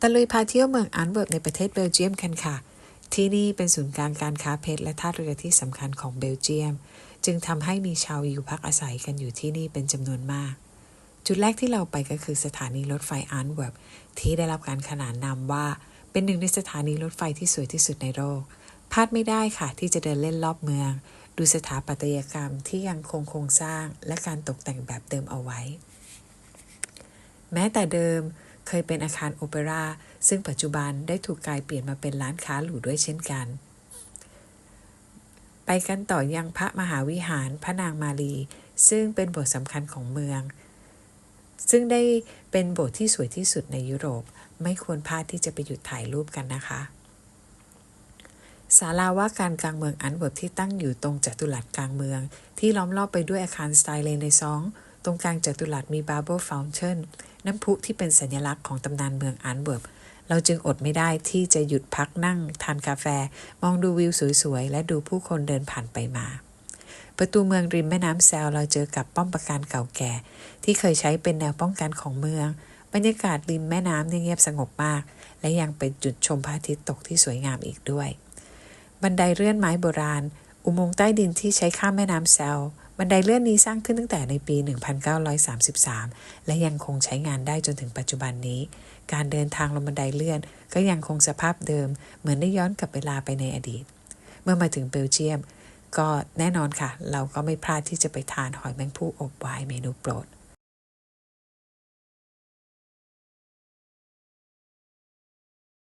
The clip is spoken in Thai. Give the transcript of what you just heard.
ตะลุยพาเที่ยวเมืองอันเวิร์กในประเทศเบลเยียมกันค่ะ ที่นี่เป็นศูนย์กลางการค้าเพชรและท่าเรือที่สำคัญของเบลเยียม จึงทำให้มีชาวอยิวพักอาศัยกันอยู่ที่นี่เป็นจำนวนมาก จุดแรกที่เราไปก็คือสถานีรถไฟอันเวิร์กที่ได้รับการขนานนามว่า เป็นหนึ่งในสถานีรถไฟที่สวยที่สุดในโลกพลาดไม่ได้ค่ะที่จะเดินเล่นรอบเมือง ดูสถาปัตยกรรมที่ยังคงโครงสร้างและการตกแต่งแบบเดิมเอาไว้ แม้แต่เดิม เคยเป็นอาคารโอเปร่าซึ่งปัจจุบันได้ถูกกลายเปลี่ยนมาเป็นร้านค้าหรูด้วยเช่นกัน ไปกันต่อยังพระมหาวิหารพระนางมารีซึ่งเป็นโบสถ์สำคัญของเมือง ซึ่งได้เป็นโบสถ์ที่สวยที่สุดในยุโรป ไม่ควรพลาดที่จะไปหยุดถ่ายรูปกันนะคะศาลาว่าการกลางเมืองอันเวิร์กที่ตั้งอยู่ตรงจัตุรัสกลางเมือง ที่ล้อมรอบไปด้วยอาคารสไตล์เรเนซองส์ ตรงกลางจัตุรัสมีบาร์เบิลฟาวเทนน้ำพุที่เป็นสัญลักษณ์ของตำนานเมืองอันเวิร์กเราจึงอดไม่ได้ที่จะหยุดพักนั่ง ทานกาแฟ มองดูวิวสวยๆ และดูผู้คนเดินผ่านไปมา ประตูเมืองริมแม่น้ำแซลเราเจอกับป้อมปราการเก่าแก่ ที่เคยใช้เป็นแนวป้องกันของเมือง บรรยากาศริมแม่น้ำเนี่ยเงียบสงบมาก และยังเป็นจุดชมพระอาทิตย์ตกที่สวยงามอีกด้วย บันไดเลื่อนไม้โบราณ อุโมงค์ใต้ดินที่ใช้ข้ามแม่น้ำแซล บันไดเลื่อนนี้สร้างขึ้นตั้งแต่ในปี 1933 และยังคงใช้งานได้จนถึงปัจจุบันนี้ การเดินทางลงบันไดเลื่อน ก็ยังคงสภาพเดิม เหมือนได้ย้อนกลับเวลาไปในอดีต เมื่อมาถึงเบลเยียม ก็แน่นอนค่ะ เราก็ไม่พลาดที่จะไปทานหอยแมงผู้อบไวน์เมนูโปรด